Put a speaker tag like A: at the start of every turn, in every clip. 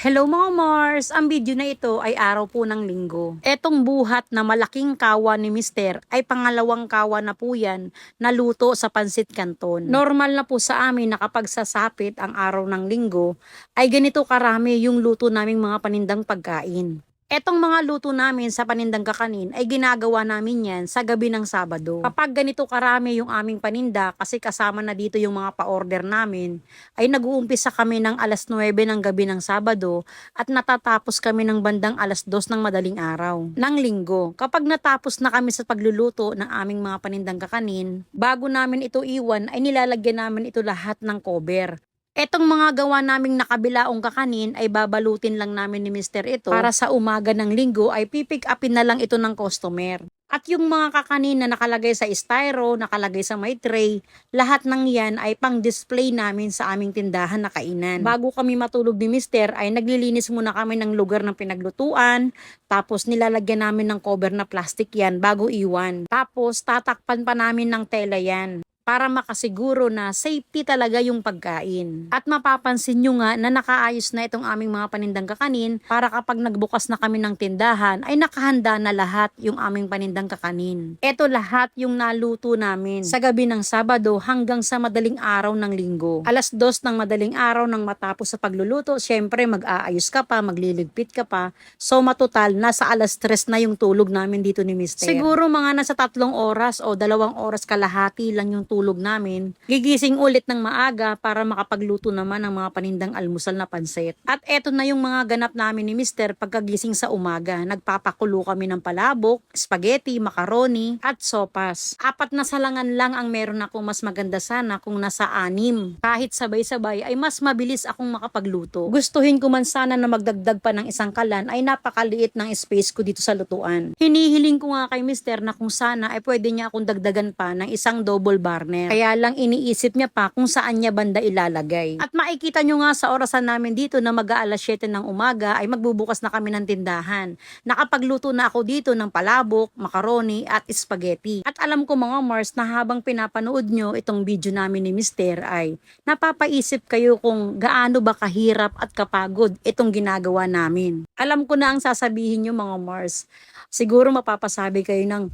A: Hello mga Mars! Ang video na ito ay araw po ng linggo. Etong buhat na malaking kawa ni Mister ay pangalawang kawa na po yan na luto sa pansit canton. Normal na po sa amin na kapag sasapit ang araw ng linggo ay ganito karami yung luto naming mga panindang pagkain. Etong mga luto namin sa panindang kakanin ay ginagawa namin yan sa gabi ng Sabado. Kapag ganito karami yung aming paninda kasi kasama na dito yung mga pa-order namin, ay nag-uumpisa kami ng alas 9 ng gabi ng Sabado at natatapos kami ng bandang alas 2 ng madaling araw ng linggo. Kapag natapos na kami sa pagluluto ng aming mga panindang kakanin, bago namin ito iwan ay nilalagyan namin ito lahat ng cover. Etong mga gawa naming nakabilaong kakanin ay babalutin lang namin ni Mr. ito para sa umaga ng linggo ay pipick upin na lang ito ng customer. At yung mga kakanin na nakalagay sa styro, nakalagay sa may tray, lahat ng yan ay pang display namin sa aming tindahan na kainan. Bago kami matulog ni Mr. ay naglilinis muna kami ng lugar ng pinaglutuan, tapos nilalagyan namin ng cover na plastic yan bago iwan. Tapos tatakpan pa namin ng tela yan para makasiguro na safety talaga yung pagkain. At mapapansin nyo nga na nakaayos na itong aming mga panindang kakanin para kapag nagbukas na kami ng tindahan ay nakahanda na lahat yung aming panindang kakanin. Ito lahat yung naluto namin sa gabi ng Sabado hanggang sa madaling araw ng linggo. Alas dos ng madaling araw nang matapos sa pagluluto, syempre mag-aayos ka pa, magliligpit ka pa. So matotal, nasa alas tres na yung tulog namin dito ni Mr. Siguro mga nasa tatlong oras o dalawang oras kalahati lang yung tulog namin. Gigising ulit ng maaga para makapagluto naman ng mga panindang almusal na pansit. At eto na yung mga ganap namin ni Mr. pagkagising sa umaga. Nagpapakulo kami ng palabok, spaghetti, macaroni, at sopas. Apat na salangan lang ang meron ako mas maganda sana kung nasa anim. Kahit sabay-sabay ay mas mabilis akong makapagluto. Gustuhin ko man sana na magdagdag pa ng isang kalan ay napakaliit ng space ko dito sa lutuan. Hinihiling ko nga kay Mr. na kung sana ay pwede niya akong dagdagan pa ng isang double burner. Kaya lang iniisip niya pa kung saan niya banda ilalagay. At makikita nyo nga sa orasan namin dito na mag-aalas 7 ng umaga ay magbubukas na kami ng tindahan. Nakapagluto na ako dito ng palabok, macaroni at spaghetti. At alam ko mga Mars na habang pinapanood nyo itong video namin ni Mister ay napapaisip kayo kung gaano ba kahirap at kapagod itong ginagawa namin. Alam ko na ang sasabihin nyo mga Mars. Siguro mapapasabi kayo ng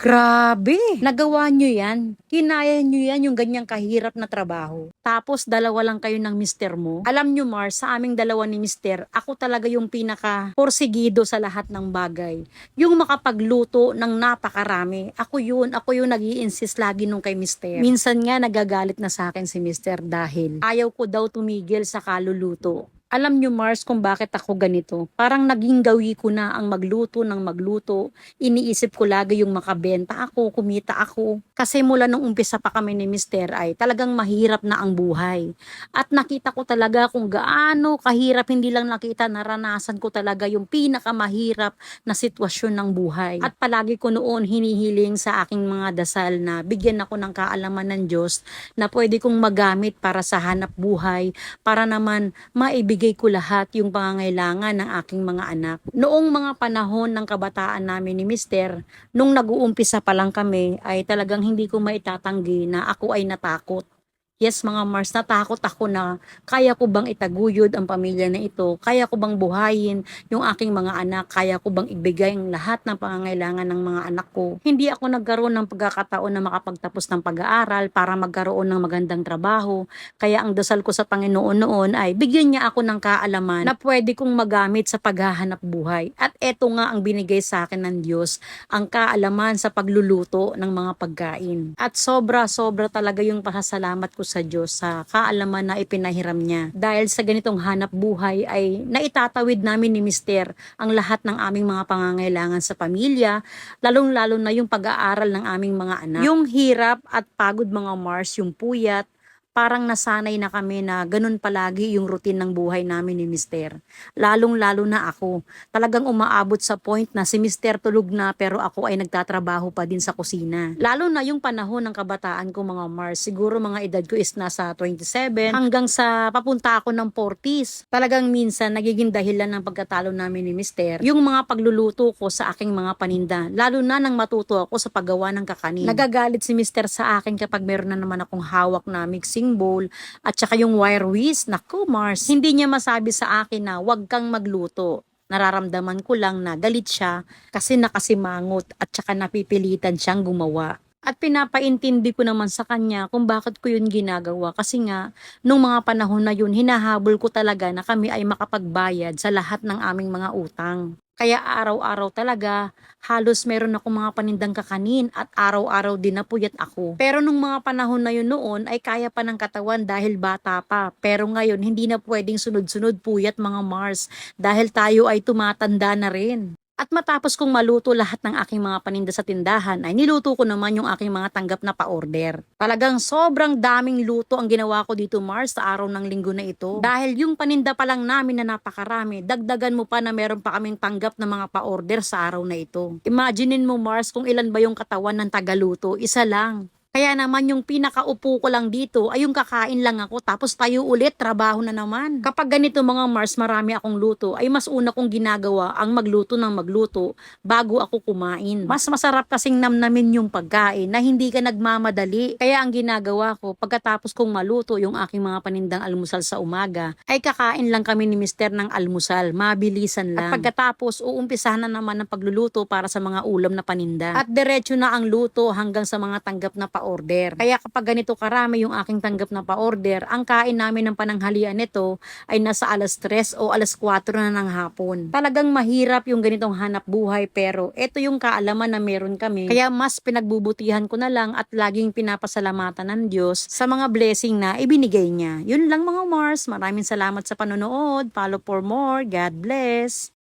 A: Grabe! Nagawa nyo yan. Kinaya nyo yan yung ganyang kahirap na trabaho. Tapos dalawa lang kayo ng mister mo. Alam nyo Mars, sa aming dalawa ni mister, ako talaga yung pinaka porsigido sa lahat ng bagay. Yung makapagluto ng napakarami. Ako yun, ako yung nag insist lagi nung kay mister. Minsan nga nagagalit na sa akin si mister dahil ayaw ko daw tumigil sa kaluluto. Alam nyo Mars kung bakit ako ganito. Parang naging gawi ko na ang magluto ng magluto. Iniisip ko lagi yung makabenta ako, kumita ako. Kasi mula nung umpisa pa kami ni Mister ay talagang mahirap na ang buhay. At nakita ko talaga kung gaano kahirap, hindi lang nakita, naranasan ko talaga yung pinakamahirap na sitwasyon ng buhay. At palagi ko noon hinihiling sa aking mga dasal na bigyan ako ng kaalaman ng Diyos na pwede kong magamit para sa hanap buhay, para naman maibigay ibigay ko lahat yung pangangailangan ng aking mga anak. Noong mga panahon ng kabataan namin ni Mister, nung nag-uumpisa pa lang kami, ay talagang hindi ko maitatanggi na ako ay natakot. Yes mga Mars, natakot ako na kaya ko bang itaguyod ang pamilya na ito? Kaya ko bang buhayin yung aking mga anak? Kaya ko bang ibigay ang lahat ng pangangailangan ng mga anak ko? Hindi ako nagkaroon ng pagkakataon na makapagtapos ng pag-aaral para magkaroon ng magandang trabaho. Kaya ang dasal ko sa Panginoon noon ay bigyan niya ako ng kaalaman na pwede kong magamit sa paghahanap buhay. At eto nga ang binigay sa akin ng Diyos, ang kaalaman sa pagluluto ng mga pagkain. At sobra-sobra talaga yung pasasalamat ko sa Diyos sa kaalaman na ipinahiram niya. Dahil sa ganitong hanap buhay ay naitatawid namin ni Mister ang lahat ng aming mga pangangailangan sa pamilya, lalong-lalo na yung pag-aaral ng aming mga anak. Yung hirap at pagod mga Mars, yung puyat, parang nasanay na kami na ganun palagi yung routine ng buhay namin ni Mister. Lalong-lalo na ako. Talagang umaabot sa point na si Mister tulog na pero ako ay nagtatrabaho pa din sa kusina. Lalo na yung panahon ng kabataan ko mga Mars. Siguro mga edad ko is nasa 27 hanggang sa papunta ako ng 40s. Talagang minsan nagiging dahilan ng pagkatalo namin ni Mister yung mga pagluluto ko sa aking mga paninda. Lalo na nang matuto ako sa paggawa ng kakanin. Nagagalit si Mister sa akin kapag meron na naman akong hawak na mixing serving bowl at saka yung wire whisk. Naku Mars, hindi niya masabi sa akin na wag kang magluto. Nararamdaman ko lang na galit siya kasi nakasimangot at saka napipilitan siyang gumawa. At pinapaintindi ko naman sa kanya kung bakit ko yun ginagawa kasi nga nung mga panahon na yun hinahabol ko talaga na kami ay makapagbayad sa lahat ng aming mga utang. Kaya araw-araw talaga halos meron ako mga panindang kakanin at araw-araw din napuyat ako. Pero nung mga panahon na yun noon ay kaya pa ng katawan dahil bata pa. Pero ngayon hindi na pwedeng sunod-sunod puyat mga Mars dahil tayo ay tumatanda na rin. At matapos kong maluto lahat ng aking mga paninda sa tindahan, ay niluto ko naman yung aking mga tanggap na pa-order. Talagang sobrang daming luto ang ginawa ko dito Mars sa araw ng linggo na ito. Dahil yung paninda pa lang namin na napakarami, dagdagan mo pa na meron pa kaming tanggap na mga pa-order sa araw na ito. Imaginein mo Mars kung ilan ba yung katawan ng tagaluto, isa lang. Kaya naman yung pinakaupo ko lang dito ay yung kakain lang ako tapos tayo ulit trabaho na naman. Kapag ganito mga Mars marami akong luto ay mas una kong ginagawa ang magluto ng magluto bago ako kumain. Mas masarap kasing namnamin yung pagkain na hindi ka nagmamadali. Kaya ang ginagawa ko pagkatapos kong maluto yung aking mga panindang almusal sa umaga ay kakain lang kami ni Mister ng almusal. Mabilisan lang. At pagkatapos uumpisahan na naman ang pagluluto para sa mga ulam na paninda. At diretso na ang luto hanggang sa mga tanggap na pa-order. Kaya kapag ganito karami yung aking tanggap na pa-order, ang kain namin ng pananghalian nito ay nasa alas 3 o alas 4 na ng hapon. Talagang mahirap yung ganitong hanap buhay pero ito yung kaalaman na meron kami. Kaya mas pinagbubutihan ko na lang at laging pinapasalamatan ng Diyos sa mga blessing na ibinigay niya. Yun lang mga Mars. Maraming salamat sa panonood. Follow for more. God bless.